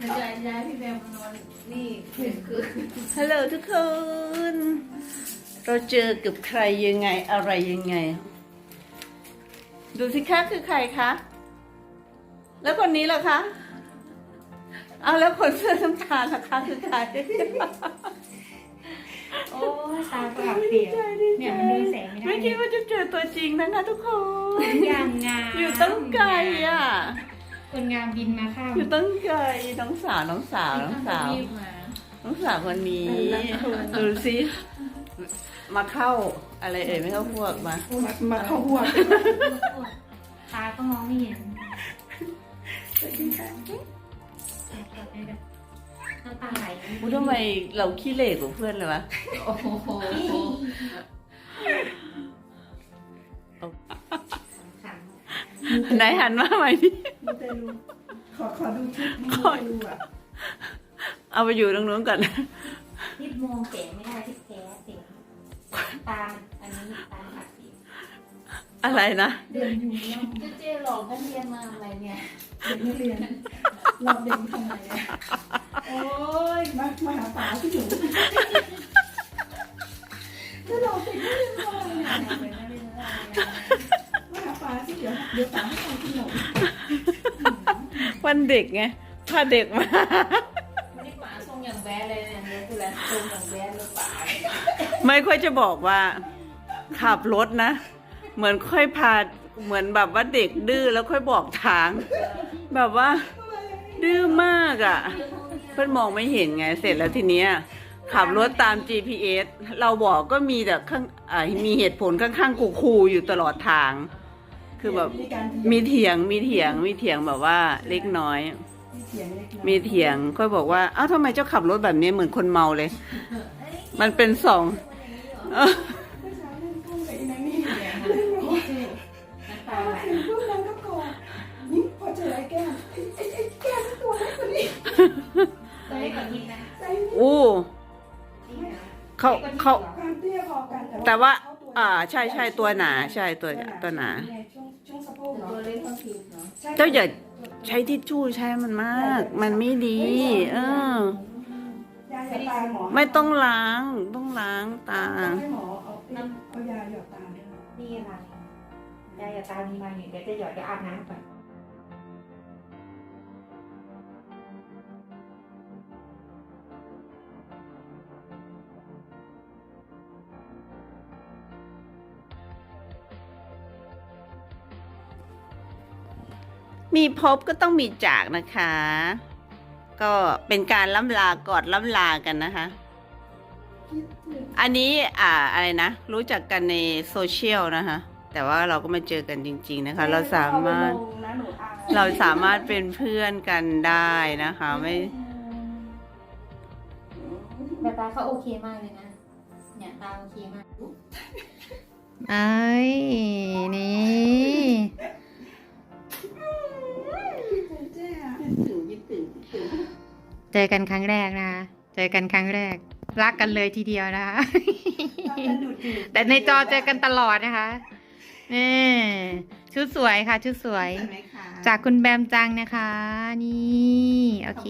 มันจะย้ายพี่แบมมานอนนี่คืนคืนฮัลโหลทุกคน เราเจอกับใครยังไงอะไรยังไง ดูสิคะคือใครคะ แล้วคนนี้ล่ะคะเอาแล้วคนเสื้อน้ำตาลล่ะคะคือใคร โอ้ยตาปากเปียกเนี่ยมันดูแสงไม่ได้ไม่คิดว่าจะเจอตัวจริงนะคะทุกคน อย่างงามอยู่ตั้งไกลอะ คนงามบินมาข้ามอยู่ตั้งไกลน้องสาวน้องสาวน้องสาวรีบมาน้องสาวคนนี้ดูสิมาเข้าอะไรเอ่ยไม่เข้าพวกมา มาเข้าหัวตาก็มองไม่เห็นน้ำตาไหลพูดทำไมเราขี้เหร่กว่าเพื่อนเลยวะโอ้โห ไหนหันมาใหม่ดิมูเตลูขอขอดูคลิปมูเตลูอะเอาไปอยู่ตรงนู้นก่อนทิพมองแสงไม่ได้ทิพแพ้เสียงตาอันนี้ตาปากเปียกอะไรนะเดินอยู่ย่องเจ๊เจ๊หลอกนักเรียนมาอะไรเนี่ยเด็กนักเรียนเราเด็กทำไมอะโอ้ยมามาหาป๋าที่อยู่ ดี๋ยวเดี๋ยวป๋าให้ทำขนมวันเด็กไงพาเด็กมาไม่ได้ป๋าทรงอย่างแบดเลยเนี่ยเนี่ยคือแหละทรงอย่างแบดเลยป๋าไม่ค่อยจะบอกว่า ขับรถนะ เหมือนค่อยพาเหมือนแบบว่าเด็กดื้อแล้วค่อยบอกทาง แบบว่า ดื้อมากอะ เพื่อนมองไม่เห็นไงเสร็จแล้วทีเนี้ยขับรถตาม GPS เราบอกก็มีแต่ข้างอ่ามีเหตุผลข้างๆคูๆอยู่ตลอดทาง คือแบบมีการมีเถียงมีเถียงมีเถียงแบบว่าเล็กน้อย มีเถียงเล็กน้อยมีเถียงก็บอกว่าอ้าวทำไมเจ้าขับรถแบบนี้เหมือนคนเมาเลย มันเป็นสองเออเมื่อเช้าเล่นกุ้งกับอีนังนี่เล่นบอกว่าน้ำตาพอไหลถึงปุ๊บนางก็กอดนี่พอเจอไอ้แก้มไอ้ไอ้ไอ้แก้มตัวเล็กกว่านี้ตัวเล็กกว่าทิพนะใจนี่อู้เขาเขา ความเตี้ยพอกันแต่ว่าเขตัวอ่า ใช่ใช่ตัวหนา ใช่ตัวตัวหนาไงช่วงช่ว เนาะใช่เจ้าอย่าใช้ทิชชู่ใช้มันมาก มันไม่ดี เออยาหยอดตาหมอไม่ต้องล้าง ต้องล้างตาต้องให้หมอเอาเอายาหยอดตาด้วยนะนี่อะไรยายอย่าตามีมาอยู่เดี๋ยวจะหยอดจะอาบน้ำก่อน มีพบก็ต้องมีจากนะคะ ก็เป็นการล่ำลากอดล่ำลากันนะคะคิดถึงอันนี้อ่าอะไรนะ รู้จักกันในโซเชียลนะคะ แต่ว่าเราก็มาเจอกันจริง ๆนะคะ เราสามารถเอไปลงนะหนูอายเราสามารถเป็นเพื่อนกันได้นะคะ ไม่แต่ตาเขาโอเคมากเลยนะ เนี่ยตาโอเคมากไอ้นี่ เจอกันครั้งแรกนะคะ เจอกันครั้งแรก รักกันเลยทีเดียวนะคะรักกันดูดๆแต่ในจอเจอกันตลอดนะคะนี่ชุดสวยค่ะ ชุดสวยเห็นไหมคะจากคุณแบมจังนะคะ นี่ โอเค